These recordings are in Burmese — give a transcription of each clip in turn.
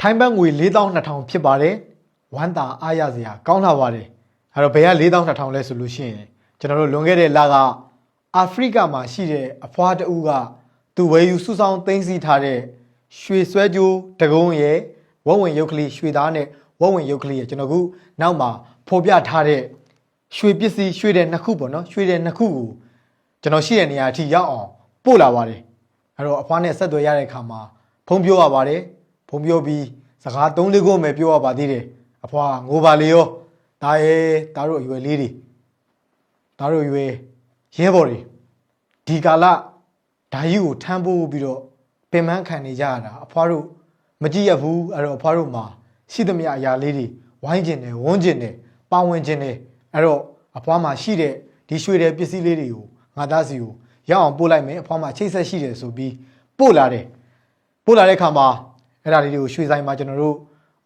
ထိုင်းဘတ်ငွေ4200ဖြစ်ပါတယ်ဝမ်းသာအားရစရာကောင်းလာပါတယ်အဲ့တော့ဘယ်က4200လဲဆိုလို့ရှိရင်ကျွန်တော်တို့လွန်ခဲ့တဲ့လကအာဖရိကမှာရှိတဲ့အဖွားတဦးကသူဝယ်ယူစုဆောင်သိမ်းဆည်းထားတဲ့ရွှေဆွဲကြိုးတကုံးရဲ့ဝက်ဝင်ရုပ်ကလေးရွှေသားနဲ့ဝက်ဝင်ရုပ်ကလေးရဲ့ကျွန်တော်ကနောက်မှာဖော်ပြထားတဲ့ရွှေပစ္စည်းရွှေတဲ့နှစ်ခုပေါ့နော်ရွှေတဲ့နှစ်ခုကိုကျွန်တော်ရှိတဲ့နေရာအထိရောက်အောင်ပို့လာပါတယ်အဲ့တော့အဖွားနဲ့ဆက်သွယ်ရတဲ့အခါမှာဖုန်းပြောရပါတယ် ဖုန်းပြောပြီးစကား၃လေးခုပဲပြောရပါသေးတယ်အဖွားငိုပါလေရောဒါရဲ့ဒါတို့အရွယ်လေးတွေဒါတို့အရွယ်ရဲဘော်တွေဒီကာလဓာကြီးကိုထမ်းပိုးပြီးတော့ပင်ပန်းခံနေကြရတာအဖွားတို့မကြည့်ရဘူးအဲ့တော့အဖွားတို့မှာရှိသမျှအရာလေးတွေဝိုင်းကျင်တယ်ဝန်းကျင်တယ်ပါဝင်ကျင်တယ်အဲ့တော့အဖွားမှာရှိတဲ့ဒီရွှေတဲ့ပစ္စည်းလေးတွေကိုငါသားစီကိုရအောင်ပို့လိုက်မယ်အဖွားမှာချိတ်ဆက်ရှိတယ်ဆိုပြီးပို့လာတယ်ပို့လာတဲ့ခါမှာ အဲ့ဒါလေးတွေကိုရွှေဆိုင်မှာကျွန်တော်တို့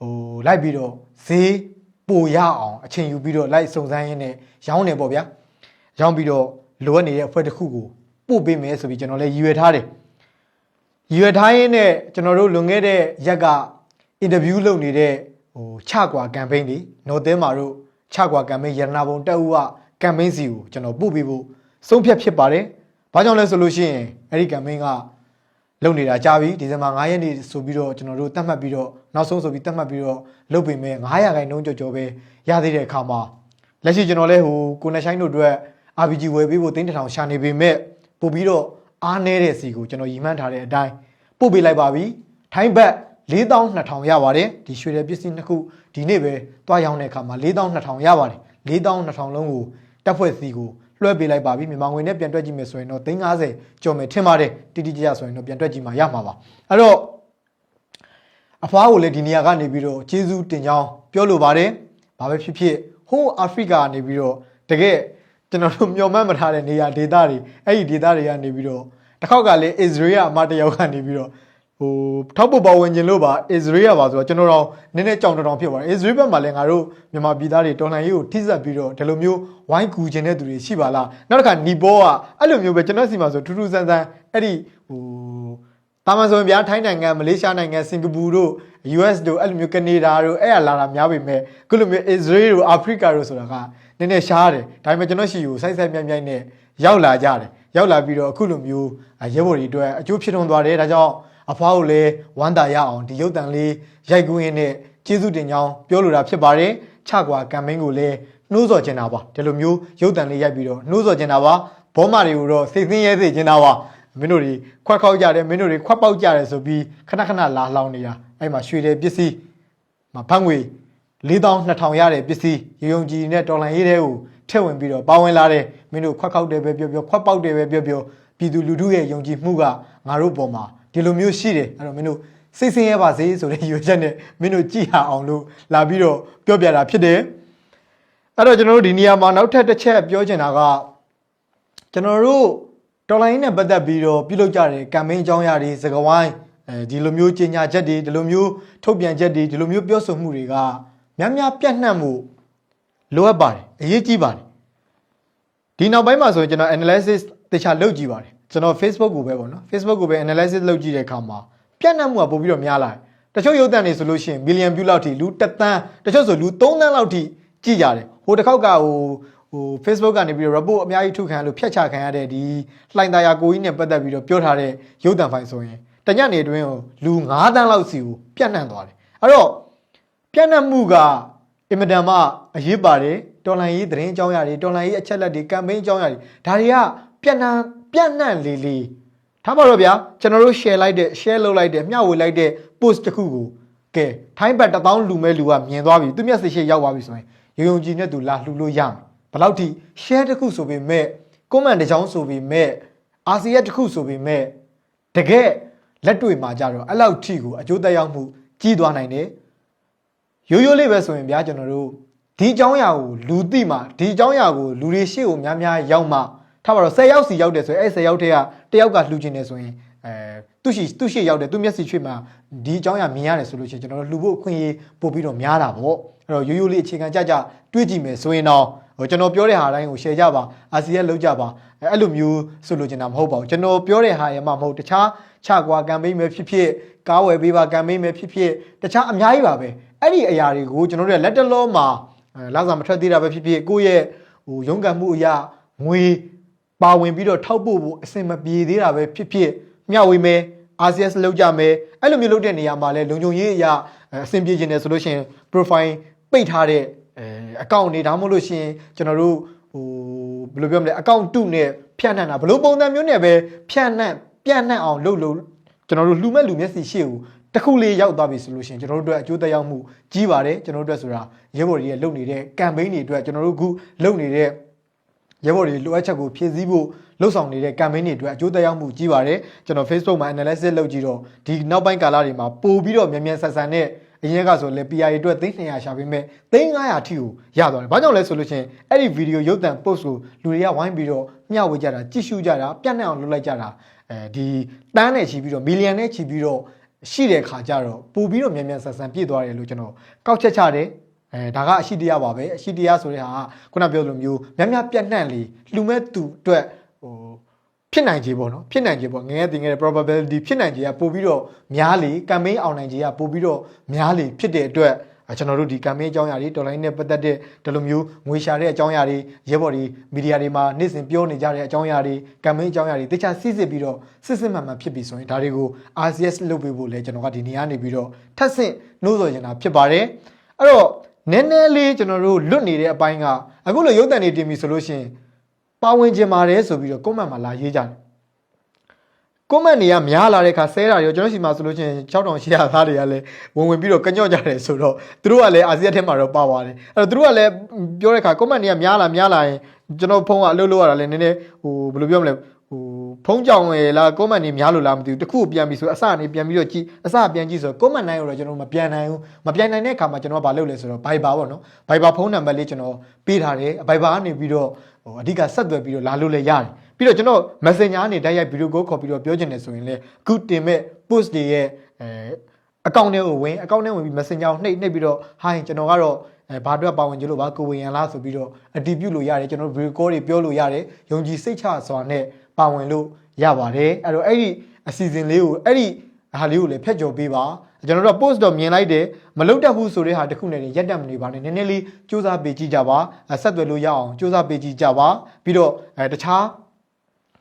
ဟိုလိုက်ပြီးတော့ဈေးပိုရအောင်အချိန်ယူပြီးတော့လိုက်စုံစမ်းရင်းနဲ့ရောင်းနေပေါ့ဗျာရောင်းပြီးတော့လိုအပ်နေတဲ့အဖွဲ့တစ်ခုကိုပို့ပေးမယ်ဆိုပြီးကျွန်တော်လည်းရည်ရွယ်ထားတယ်ရည်ရွယ်ထားရင်းနဲ့ကျွန်တော်တို့လွန်ခဲ့တဲ့ရက်ကအင်တာဗျူးလုပ်နေတဲ့ဟိုချကွာကမ်ပိန်းတွေနော်သင်းမာတို့ချကွာကမ်ပိန်းရတနာဘုံတက်ဦးကကမ်ပိန်းစီကိုကျွန်တော်ပို့ပေးဖို့ဆုံးဖြတ်ဖြစ်ပါတယ်။ဘာကြောင့်လဲဆိုလို့ရှိရင်အဲ့ဒီကမ်ပိန်းက လုပ်နေတာကြာပြီဒီဇင်ဘာ9ရက်နေ့ဆိုပြီးတော့ကျွန်တော်တို့တတ်မှတ်ပြီးတော့နောက်ဆုံးဆိုပြီးတတ်မှတ်ပြီးတော့လုပ်ပေမဲ့900ခိုင်နှုန်းကြော်ကြော်ပဲရသေးတဲ့အခါမှာလက်ရှိကျွန်တော်လဲဟိုကိုနေဆိုင်တို့အတွက် RPG ဝယ်ပေးဖို့တင်းတစ်ထောင်ရှာနေပေမဲ့ပို့ပြီးတော့အားနည်းတဲ့စီကိုကျွန်တော်ရည်မှန်းထားတဲ့အတိုင်းပို့ပေးလိုက်ပါပြီထိုင်းဘတ်4200ရပါတယ်ဒီရွှေတဲ့ပစ္စည်းနှစ်ခုဒီနေ့ပဲတွားရောင်းတဲ့အခါမှာ4200ရပါတယ်4200လုံးကိုတက်ဖွဲ့စီကို လွှဲပေးလိုက်ပါပြီမြန်မာငွေနဲ့ပြန်တွက်ကြည့်မယ်ဆိုရင်တော့350ကျော်မယ်ထင်ပါတယ်တိတိကျကျဆိုရင်တော့ပြန်တွက်ကြည့်မှရမှာပါအဲ့တော့အဖွားကိုလည်းဒီနေရာကနေပြီးတော့ကျေးဇူးတင်ကြောင်းပြောလိုပါတယ်ဘာပဲဖြစ်ဖြစ်ဟိုးအာဖရိကကနေပြီးတော့တကယ်ကျွန်တော်တို့မျှော်မှန်းမထားတဲ့နေရာဒေသတွေအဲ့ဒီဒေသတွေကနေပြီးတော့တစ်ခေါက်ကလည်းအစ္စရေးကအမတယောက်ကနေပြီးတော့ ဟိုထောက်ပပေါ်ဝင်ခြင်းလို့ပါအစ္စရေးကပါဆိုတော့ကျွန်တော်တို့နည်းနည်းကြောင်တောင်ဖြစ်ပါတယ်အစ္စရေးဘက်မှာလည်းငါတို့မြန်မာပြည်သားတွေတော်လှန်ရေးကိုထိစပ်ပြီးတော့ဒီလိုမျိုးဝိုင်းကူခြင်းတဲ့သူတွေရှိပါလားနောက်တစ်ခါနီ波ကအဲ့လိုမျိုးပဲကျွန်တော်စီမှာဆိုထူးထူးဆန်းဆန်းအဲ့ဒီဟိုတာမန်ဆိုရင်ဗျာထိုင်းနိုင်ငံမလေးရှားနိုင်ငံစင်ကာပူတို့ US တို့အဲ့လိုမျိုးကနေဒါတို့အဲ့ရလာတာများပေမဲ့ခုလိုမျိုးအစ္စရေးတို့အာဖရိကတို့ဆိုတာကနည်းနည်းရှားတယ်ဒါပေမဲ့ကျွန်တော်ရှိကိုစိုက်စိုက်မြိုင်မြိုင်နဲ့ရောက်လာကြတယ်ရောက်လာပြီးတော့အခုလိုမျိုးရဲဘော်တွေအတွက်အကျိုးဖြစ်ထွန်းသွားတယ်ဒါကြောင့် အဖွားကိုလည်းဝမ်းသာရအောင်ဒီရုပ်တံလေးရိုက်ကူးရင်းနဲ့ကျေးဇူးတင်ကြောင်းပြောလိုတာဖြစ်ပါတယ်ချကွာကမ်ပိန်းကိုလည်းနှိုးဆော်ချင်တာပါဒီလိုမျိုးရုပ်တံလေးရိုက်ပြီးတော့နှိုးဆော်ချင်တာပါဘောမာတွေကိုတော့စိတ်ဆင်းရဲစေချင်တာပါမင်းတို့တွေခွက်ခောက်ကြတယ်မင်းတို့တွေခွက်ပေါက်ကြတယ်ဆိုပြီးခဏခဏလာလောင်နေတာအဲ့မှာရွှေတယ်ပစ္စည်းမဖတ်ငွေ4200ရတဲ့ပစ္စည်းရုံယုံကြည်နဲ့တော်လန်ရေးတဲ့ကိုထည့်ဝင်ပြီးတော့ပါဝင်လာတယ်မင်းတို့ခွက်ခောက်တယ်ပဲပြောပြောခွက်ပေါက်တယ်ပဲပြောပြောပြည်သူလူထုရဲ့ယုံကြည်မှုကငါတို့ပေါ်မှာ ဒီလိုမျိုးရှိတယ်အဲ့တော့မင်းတို့စိတ်ဆင်းရဲပါစေဆိုတဲ့ရွေချက်နဲ့မင်းတို့ကြည်ဟာအောင်လို့လာပြီးတော့ပြောပြတာဖြစ်တယ်အဲ့တော့ကျွန်တော်တို့ဒီနေရာမှာနောက်ထပ်တစ်ချက်ပြောချင်တာကကျွန်တော်တို့တော်လိုင်းနဲ့ပတ်သက်ပြီးတော့ပြုလုပ်ကြတဲ့ကမ်ပိန်းအကြောင်းအရာတွေစကားဝိုင်းအဲဒီလိုမျိုးကြေညာချက်တွေဒီလိုမျိုးထုတ်ပြန်ချက်တွေဒီလိုမျိုးပြောဆိုမှုတွေကများများပြန့်နှံ့မှုလိုအပ်ပါတယ်အရေးကြီးပါတယ်ဒီနောက်ပိုင်းမှာဆိုရင်ကျွန်တော် analysis တခြားလုပ်ကြည့်ပါတယ် ကျွန်တော် Facebook ကိုပဲပေါ့နော် Facebook ကိုပဲ analysis လုပ်ကြည့်တဲ့အခါမှာပြန့်နှံ့မှုကပို့ပြီးတော့များလာတယ်တချို့ရုပ်သံတွေဆိုလို့ရှိရင် million view လောက်ထိလူ1သန်းတချို့ဆိုလူ3သန်းလောက်ထိကြည့်ကြတယ်ဟိုတစ်ခေါက်ကဟိုဟို Facebook ကနေပြီးတော့ report အများကြီးထုတ်ခံရလို့ဖျက်ချခံရတဲ့ဒီလှိုင်သာယာကိုကြီးနဲ့ပတ်သက်ပြီးတော့ပြောထားတဲ့ရုပ်သံဖိုင်ဆိုရင်တညနေအတွင်းကိုလူ9သန်းလောက်စီကိုပြန့်နှံ့သွားတယ်အဲ့တော့ပြန့်နှံ့မှုကအင်မတန်မှအရေးပါတယ်တော်လိုင်းရေးသတင်းအကြောင်းအရာတွေတော်လိုင်းရေးအချက်လက်တွေကမ်ပိန်းအကြောင်းအရာတွေဒါတွေကပြန့်နှံ့ ပြန့်နှံ့လေလေထားပါတော့ဗျာကျွန်တော်တို့ share လိုက်တဲ့ share လုပ်လိုက်တဲ့မျှဝေလိုက်တဲ့ post တစ်ခုကိုကဲထိုင်းဘတ်1000လူမဲ့လူကမြင်သွားပြီသူမျက်စိရှိရောက်သွားပြီဆိုရင်ရုံရုံကြည်နဲ့သူလာလှူလို့ရမယ်ဘယ်လောက်ထိ share တစ်ခုဆိုပေမဲ့ comment တစ်ချောင်းဆိုပေမဲ့ RCS တစ်ခုဆိုပေမဲ့တကယ်လက်တွေ့မှာကြတော့အဲ့လောက်ထိကိုအကျိုးသက်ရောက်မှုကြီးသွားနိုင်တယ်ရိုးရိုးလေးပဲဆိုရင်ဗျာကျွန်တော်တို့ဒီအကြောင်းအရာကိုလူသိမှဒီအကြောင်းအရာကိုလူတွေရှေ့ကိုများများရောက်မှ ထားပါတော့10ယောက်စီရောက်တယ်ဆိုရင်အဲ့10ယောက်ထဲကတယောက်ကလှူချင်တယ်ဆိုရင်အဲသူရှိသူရှိရောက်တယ်သူမျက်စိချွေမှာဒီအကြောင်းအရာမြင်ရတယ်ဆိုလို့ရှိရင်ကျွန်တော်တို့လှူဖို့အခွင့်အရေးပို့ပြီးတော့များတာပေါ့အဲ့တော့ရိုးရိုးလေးအခြေခံကြကြတွေးကြည့်မယ်ဆိုရင်တော့ဟိုကျွန်တော်ပြောတဲ့ဟာတိုင်းကို share ကြပါ RCS လောက်ကြပါအဲ့လိုမျိုးဆိုလို့ချင်တာမဟုတ်ပါဘူးကျွန်တော်ပြောတဲ့ဟာရမှမဟုတ်တခြားချကွာကမ်ပိန်းပဲဖြစ်ဖြစ်ကားဝယ်ပေးပါကမ်ပိန်းပဲဖြစ်ဖြစ်တခြားအများကြီးပါပဲအဲ့ဒီအရာတွေကိုကျွန်တော်တို့ကလက်တလောမှာအဲလောက်စာမထွက်သေးတာပဲဖြစ်ဖြစ်ကိုယ့်ရဲ့ဟိုရုန်းကန်မှုအရာငွေ ပါဝင်ပြီးတော့ထောက်ပို့ဖို့အဆင်မပြေသေးတာပဲဖြစ်ဖြစ်မျှဝေမယ် RCS လောက်ကြမယ်အဲ့လိုမျိုးလုပ်တဲ့နေရာမှာလဲလုံခြုံရေးအရာအဆင်ပြေခြင်းတယ်ဆိုလို့ရှိရင် profile ပိတ်ထားတဲ့အဲအကောင့်တွေဒါမှမဟုတ်လို့ရှိရင်ကျွန်တော်တို့ဟိုဘယ်လိုပြောမလဲအကောင့်တုနဲ့ဖြန့်နှံ့တာဘယ်လိုပုံစံမျိုးနဲ့ပဲဖြန့်နှံ့ပြန့်နှံ့အောင်လုပ်လို့ကျွန်တော်တို့လှူမဲ့လူမျက်စိရှေ့ကိုတစ်ခုလေးရောက်သွားပြီဆိုလို့ရှိရင်ကျွန်တော်တို့အတွက်အကျိုးသက်ရောက်မှုကြီးပါတယ်ကျွန်တော်တို့အတွက်ဆိုတာရဲဘော်တွေရဲ့လုပ်နေတဲ့ campaign တွေအတွက်ကျွန်တော်တို့အခုလုပ်နေတဲ့ ရဲဘော်တွေလိုအပ်ချက်ကိုဖြည့်ဆည်းဖို့လှုပ်ဆောင်နေတဲ့ campaign တွေအတွက်အကျိုးသက်ရောက်မှုကြီးပါတယ်ကျွန်တော် Facebook မှာ analysis လုပ်ကြည့်တော့ဒီနောက်ပိုင်းကာလတွေမှာပို့ပြီးတော့မြန်မြန်ဆန်ဆန်နဲ့အရင်ကဆိုလဲ PRA အတွက်300ရှာပေးမဲ့300ထိကိုရသွားတယ်။ဘာကြောင့်လဲဆိုလို့ချင်းအဲ့ဒီဗီဒီယိုရုပ်သံ post ကိုလူတွေကဝိုင်းပြီးတော့မျှဝေကြတာကြည့်ရှုကြတာပြန့်နှံ့အောင်လုပ်လိုက်ကြတာအဲဒီတန်းနဲ့ချီပြီးတော့မီလီယံနဲ့ချီပြီးတော့ရှိတဲ့ခါကျတော့ပို့ပြီးတော့မြန်မြန်ဆန်ဆန်ပြည့်သွားတယ်လို့ကျွန်တော်ကောက်ချက်ချတယ် အဲဒါကအရှိတရားပါပဲအရှိတရားဆိုတဲ့ဟာကခုနပြောလိုမျိုးများများပြတ်နှံ့လေလှူမဲ့သူအတွက်ဟိုဖြစ်နိုင်ခြေပေါ့နော်ဖြစ်နိုင်ခြေပေါ့ငယ်ငယ်တင်ငယ်တဲ့ probability ဖြစ်နိုင်ခြေကပို့ပြီးတော့များလေ campaign အောင်နိုင်ခြေကပို့ပြီးတော့များလေဖြစ်တဲ့အတွက်အဲကျွန်တော်တို့ဒီ campaign အကြောင်းအရာတွေ online နဲ့ပတ်သက်တဲ့ဒီလိုမျိုးငွေရှာတဲ့အကြောင်းအရာတွေရဲဘော်တွေမီဒီယာတွေမှာနေ့စဉ်ပြောနေကြတဲ့အကြောင်းအရာတွေ campaign အကြောင်းအရာတွေတခြားစစ်စစ်ပြီးတော့စစ်စစ်မှန်မှန်ဖြစ်ပြီဆိုရင်ဒါတွေကို RCS လုပ်ပေးဖို့လဲကျွန်တော်ကဒီနေရာနေပြီးတော့ထပ်ဆင့်နှိုးဆော်နေတာဖြစ်ပါတယ်အဲ့တော့ နည်းနည်းလေးကျွန်တော်တို့လွတ်နေတဲ့အပိုင်းကအခုလိုရုပ်တံတွေတင်ပြီဆိုလို့ရှိရင်ပါဝင်ကျင်ပါတယ်ဆိုပြီးတော့ comment မှာလာရေးကြတယ် comment တွေကများလာတဲ့အခါဆဲတာတွေရောကျွန်တော်ရှိမှဆိုလို့ရှိရင်6800သားတွေကလည်းဝင်ဝင်ပြီးတော့ကညော့ကြတယ်ဆိုတော့သူတို့ကလည်းအာဆီယံထဲမှာတော့ပါပါတယ်အဲ့တော့သူတို့ကလည်းပြောတဲ့အခါ comment တွေကများလာများလာရင်ကျွန်တော်ဖုန်းကအလုပ်လုပ်ရတာလည်းနည်းနည်းဟိုဘယ်လိုပြောမလဲဟို ဖုန်းကြောင်ရယ်လား comment တွေများလို့လားမသိဘူးတခုကိုပြန်ပြီးဆိုအစအနေပြန်ပြီးတော့ကြည့်အစပြန်ကြည့်ဆိုတော့ comment နိုင်တော့ကျွန်တော်မပြန်နိုင်ဘူးမပြန်နိုင်တဲ့အခါမှာကျွန်တော်ကဘာလုပ်လဲဆိုတော့ Viber ပေါ့နော် Viber ဖုန်းနံပါတ်လေးကျွန်တော်ပေးထားတယ် Viber ကနေပြီးတော့ဟိုအဓိကဆက်သွယ်ပြီးတော့လာလို့လည်းရတယ်ပြီးတော့ကျွန်တော် Messenger ကနေတိုက်ရိုက်ဗီဒီယိုကိုခေါ်ပြီးတော့ပြောချင်တယ်ဆိုရင်လည်းအခုတင်မဲ့ post တွေရဲ့အဲအကောင့်ထဲကိုဝင်အကောင့်ထဲဝင်ပြီး Messenger ကိုနှိပ်နှိပ်ပြီးတော့ hi ကျွန်တော်ကတော့အဲဘာအတွက်ပါဝင်ကြလို့ပါကိုဝင်ရန်လားဆိုပြီးတော့အတည်ပြုလို့ရတယ်ကျွန်တော် video call တွေပြောလို့ရတယ်ယုံကြည်စိတ်ချစွာနဲ့ ပါဝင်လို့ရပါတယ်အဲ့တော့အဲ့ဒီအစီအစဉ်လေးကိုအဲ့ဒီဟာလေးကိုလည်းဖျက်ကျော်ပေးပါကျွန်တော်တို့က post တော့မြင်လိုက်တယ်မလုတ်တတ်ဘူးဆိုတဲ့ဟာတစ်ခုနဲ့တည်းရက်တက်မနေပါနဲ့နည်းနည်းလေးစူးစမ်းပေးကြည့်ကြပါအဲဆက်သွယ်လို့ရအောင်စူးစမ်းပေးကြည့်ကြပါပြီးတော့အဲတခြား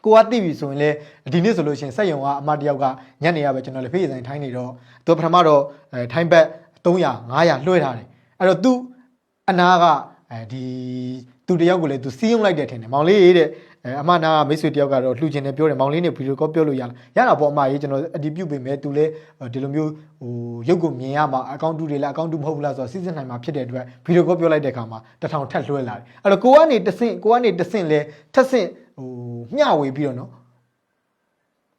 ကိုကသိပြီဆိုရင်လေဒီနေ့ဆိုလို့ရှိရင်စက်ယုံကအမတယောက်ကညနေရပဲကျွန်တော်လည်းဖေးဆိုင်ထိုင်းနေတော့သူပထမတော့အဲထိုင်းဘက်300 500လွှဲထားတယ်အဲ့တော့ तू အနာကအဲဒီသူတယောက်ကိုလည်းသူစီးယုံလိုက်တယ်ထင်တယ်မောင်လေးတဲ့ အဲအမနာကမိတ်ဆွေတယောက်ကတော့လှူချင်တယ်ပြောတယ်မောင်လေးနဲ့ဗီဒီယိုကောပြောလို့ရလားရတာပေါ့အမကြီးကျွန်တော်အတီးပြုတ်ပေမဲ့သူလည်းဒီလိုမျိုးဟိုရုပ်ကိုမြင်ရမှာအကောင့်တူတွေလားအကောင့်တူမဟုတ်ဘူးလားဆိုတော့စီးစင်နိုင်မှာဖြစ်တဲ့အတွက်ဗီဒီယိုကောပြောလိုက်တဲ့အခါမှာတထောင်ထက်လွှဲလာတယ်အဲ့တော့ကိုကနေတဆင့်ကိုကနေတဆင့်လဲထက်ဆင့်ဟိုမျှဝေပြီးတော့နော်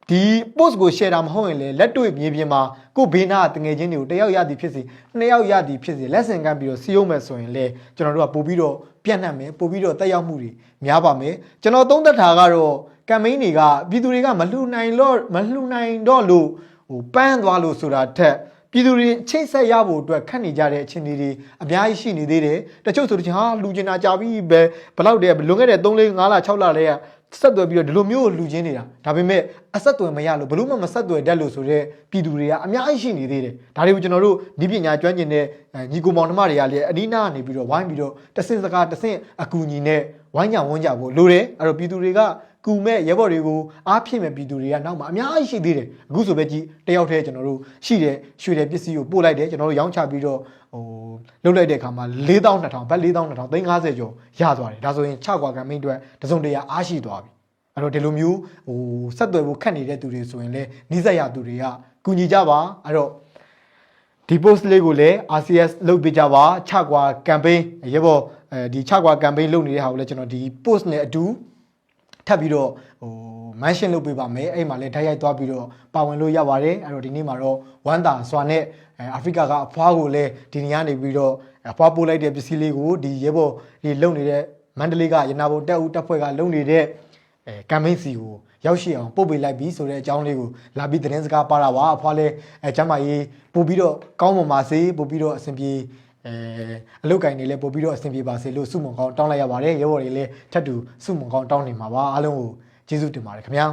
ဒီ post ကို share တာမဟုတ်ရင်လေလက်တွေ့မြေပြင်မှာကိုဘေးနာတငယ်ချင်းတွေကိုတယောက်ရသည်ဖြစ်စေနှစ်ယောက်ရသည်ဖြစ်စေလက်ဆင့်ကမ်းပြီးတော့စီးရုံးမယ်ဆိုရင်လေကျွန်တော်တို့ကပို့ပြီးတော့ပြန့်နှံ့မယ်ပို့ပြီးတော့တက်ရောက်မှုတွေများပါမယ်ကျွန်တော်သုံးသက်တာကတော့ campaign တွေကပြည်သူတွေကမလှူနိုင်တော့မလှူနိုင်တော့လို့ဟိုပန်းသွားလို့ဆိုတာထက်ပြည်သူတွေချိတ်ဆက်ရဖို့အတွက်ခက်နေကြတဲ့အခြေအနေတွေအများကြီးရှိနေသေးတယ်တချို့ဆိုတော့ဟာလူကျင်တာကြာပြီပဲဘယ်လောက်တည်းလွန်ခဲ့တဲ့3 4 5လ6လလဲက ဆက်သွယ်ပြီးတော့ဒီလိုမျိုးလူချင်းနေတာဒါပေမဲ့အဆက်သွယ်မရလို့ဘလို့မှမဆက်သွယ်တတ်လို့ဆိုတော့ပြည်သူတွေကအများကြီးရှိနေသေးတယ်ဒါတွေကိုကျွန်တော်တို့ဒီပညာကျွမ်းကျင်တဲ့ညီကိုမောင်နှမတွေကလည်းအနီးနားကနေပြီးတော့ဝိုင်းပြီးတော့တဆင့်စကားတဆင့်အကူညီနဲ့ဝိုင်းကြဝန်းကြဖို့လိုတယ်အဲ့တော့ပြည်သူတွေက ကူမဲ့ရဲဘော်တွေကိုအားဖြစ်မဲ့ပြည်သူတွေကနောက်မှာအများကြီးရှိသေးတယ်အခုဆိုပဲကြည့်တယောက်တည်းကျွန်တော်တို့ရှိတဲ့ရွှေတဲ့ပစ္စည်းကိုပို့လိုက်တယ်ကျွန်တော်တို့ရောင်းချပြီးတော့ဟိုလုတ်လိုက်တဲ့အခါမှာ4200ဘတ်4200 350ကျော်ရသွားတယ်ဒါဆိုရင်6ကွာကမ်မိန်အတွက်တစုံတရာအားရှိသွားပြီအဲ့တော့ဒီလိုမျိုးဟိုဆက်သွယ်ဖို့ခက်နေတဲ့သူတွေဆိုရင်လည်းနှိစက်ရသူတွေကကူညီကြပါအဲ့တော့ဒီ post လေးကိုလည်း RCS လုပ်ပေးကြပါချကွာ campaign ရေပေါ်အဲဒီချကွာ campaign လုပ်နေတဲ့ဟာကိုလည်းကျွန်တော်ဒီ post နဲ့အတူ ထပ်ပြီးတော့ဟို mention လုပ်ပေးပါမယ်အဲ့မှာလည်းဓာတ်ရိုက်သွားပြီးတော့ပါဝင်လို့ရပါတယ်အဲ့တော့ဒီနေ့မှာတော့ဝမ်းတာစွာနဲ့အဲအာဖရိကကအဖွားကိုလည်းဒီနေရာနေပြီးတော့အဖွားပို့လိုက်တဲ့ပစ္စည်းလေးကိုဒီရေပေါ်ဒီလုံနေတဲ့မန္တလေးကရနာဘုံတက်ဦးတက်ဖွဲ့ကလုံနေတဲ့အဲကမ်ပိန်းစီကိုရောက်ရှိအောင်ပို့ပေးလိုက်ပြီဆိုတဲ့အကြောင်းလေးကိုလာပြီးသတင်းစကားပါတာပါအဖွားလဲအဲကျမ်းမာရေးပို့ပြီးတော့ကောင်းမွန်ပါစေပို့ပြီးတော့အဆင်ပြေ အဲအလုတ်ကင်တွေလည်းပို့ပြီးတော့အဆင်ပြေပါစေလို့ဆုမွန်ကောင်းတောင်းလိုက်ရပါတယ်ရဲဘော်တွေလည်းထပ်တူဆုမွန်ကောင်းတောင်းနေမှာပါအားလုံးကိုကျေးဇူးတင်ပါတယ်ခင်ဗျာ